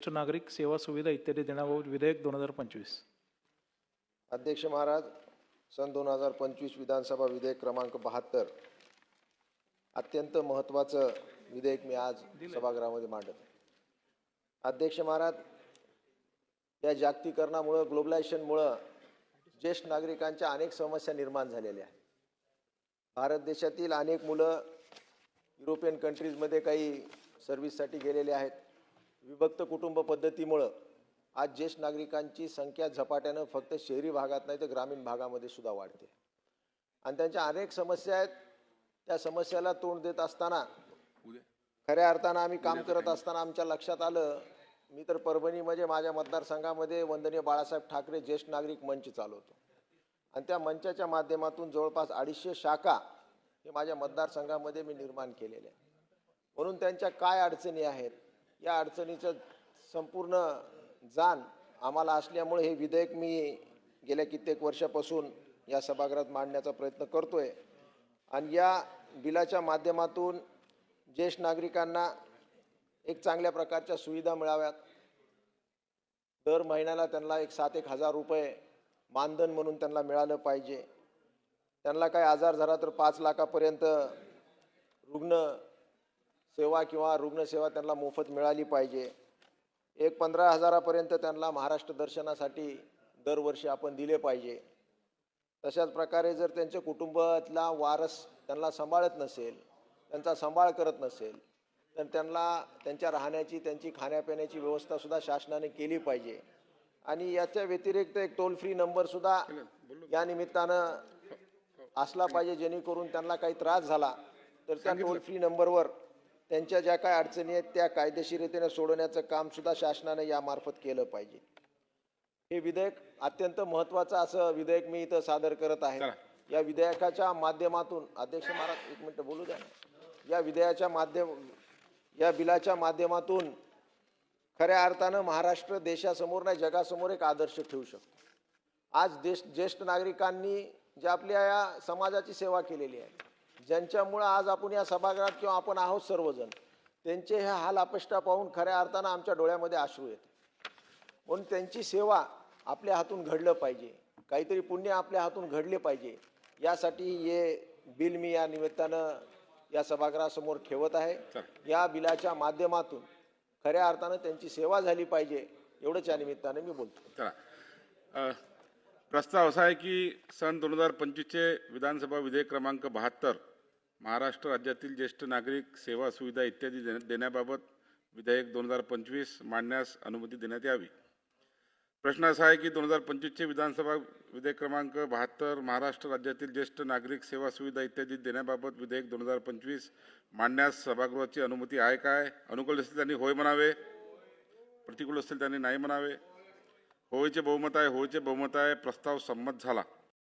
ज्येष्ठ नागरिक सेवा सुविधा इत्यादी देण्याबाबत विधेयक दोन हजार पंचवीस. अध्यक्ष महाराज सन दोन हजार पंचवीस विधानसभा विधेयक क्रमांक बहात्तर. अत्यंत महत्त्वाचं विधेयक मी आज सभागृहामध्ये मांडत. अध्यक्ष महाराज या जागतिकरणामुळं ग्लोबलायझेशनमुळं ज्येष्ठ नागरिकांच्या अनेक समस्या निर्माण झालेल्या आहेत. भारत देशातील अनेक मुलं युरोपियन कंट्रीजमध्ये काही सर्व्हिससाठी गेलेले आहेत. विभक्त कुटुंब पद्धतीमुळं आज ज्येष्ठ नागरिकांची संख्या झपाट्यानं फक्त शहरी भागात नाही तर ग्रामीण भागामध्ये सुद्धा वाढते. आणि त्यांच्या अनेक समस्या आहेत. त्या समस्याला तोंड देत असताना खऱ्या अर्थानं आम्ही काम करत असताना आमच्या लक्षात आलं मी तर परभणीमध्ये माझ्या मतदारसंघामध्ये वंदनीय बाळासाहेब ठाकरे ज्येष्ठ नागरिक मंच चालवतो. आणि त्या मंचाच्या माध्यमातून जवळपास अडीचशे शाखा हे माझ्या मतदारसंघामध्ये मी निर्माण केलेले आहे म्हणून त्यांच्या काय अडचणी आहेत या अडचणीचं संपूर्ण जाण आम्हाला असल्यामुळे हे विधेयक मी गेल्या कित्येक वर्षापासून या सभागृहात मांडण्याचा प्रयत्न करतो आहे आणि या बिलाच्या माध्यमातून ज्येष्ठ नागरिकांना एक चांगल्या प्रकारच्या सुविधा मिळाव्यात. दर महिन्याला त्यांना एक सात एक हजार रुपये मानधन म्हणून त्यांना मिळालं पाहिजे. त्यांना काही आजार झाला तर पाच लाखापर्यंत रुग्ण सेवा किंवा रुग्णसेवा त्यांना मोफत मिळाली पाहिजे. एक पंधरा हजारापर्यंत त्यांना महाराष्ट्र दर्शनासाठी दरवर्षी आपण दिले पाहिजे. तशाच प्रकारे जर त्यांच्या कुटुंबातला वारस त्यांना सांभाळत नसेल त्यांचा सांभाळ करत नसेल तर त्यांना त्यांच्या राहण्याची त्यांची खाण्यापिण्याची व्यवस्थासुद्धा शासनाने केली पाहिजे. आणि याच्या व्यतिरिक्त एक टोल फ्री नंबरसुद्धा या निमित्तानं असला पाहिजे जेणेकरून त्यांना काही त्रास झाला तर त्या टोल फ्री नंबरवर त्यांच्या ज्या काय अडचणी आहेत त्या कायदेशीरतेने सोडवण्याचं काम सुद्धा शासनाने यामार्फत केलं पाहिजे. हे विधेयक अत्यंत महत्वाचं असं विधेयक मी इथं सादर करत आहे. या विधेयकाच्या माध्यमातून अध्यक्ष महाराज एक मिनिट बोलू द्या. या विधेयकाच्या माध्यम या बिलाच्या माध्यमातून खऱ्या अर्थानं महाराष्ट्र देशासमोर नाही जगासमोर एक आदर्श ठेवू शकतो. आज देश ज्येष्ठ नागरिकांनी जे आपल्या या समाजाची सेवा केलेली आहे ज्यांच्यामुळं आज आपण या सभागृहात किंवा आपण आहोत सर्वजण त्यांचे हे हाल अपेष्टा पाहून खऱ्या अर्थानं आमच्या डोळ्यामध्ये अश्रू येते म्हणून त्यांची सेवा आपल्या हातून घडलं पाहिजे. काहीतरी पुण्य आपल्या हातून घडले पाहिजे. यासाठी हे बिल मी या निमित्तानं या सभागृहासमोर ठेवत आहे. या बिलाच्या माध्यमातून खऱ्या अर्थानं त्यांची सेवा झाली पाहिजे एवढंच या निमित्तानं मी बोलतो. प्रस्ताव असा आहे की सन दोन हजार पंचवीसचे विधानसभा विधेयक क्रमांक बहात्तर महाराष्ट्र राज्यातील ज्येष्ठ नागरिक सेवा सुविधा इत्यादी देण्या- देण्याबाबत विधेयक दोन हजार पंचवीस मांडण्यास अनुमती देण्यात यावी. प्रश्न असा आहे की दोन हजार पंचवीसचे विधानसभा विधेयक क्रमांक बहात्तर महाराष्ट्र राज्यातील ज्येष्ठ नागरिक सेवा सुविधा इत्यादी देण्याबाबत विधेयक दोन हजार पंचवीस मांडण्यास सभागृहाची अनुमती आहे काय? अनुकूल असेल त्यांनी होय म्हणावे. प्रतिकूल असेल त्यांनी नाही म्हणावे. होयचे बहुमत आहे होयचे बहुमत आहे प्रस्ताव संमत झाला.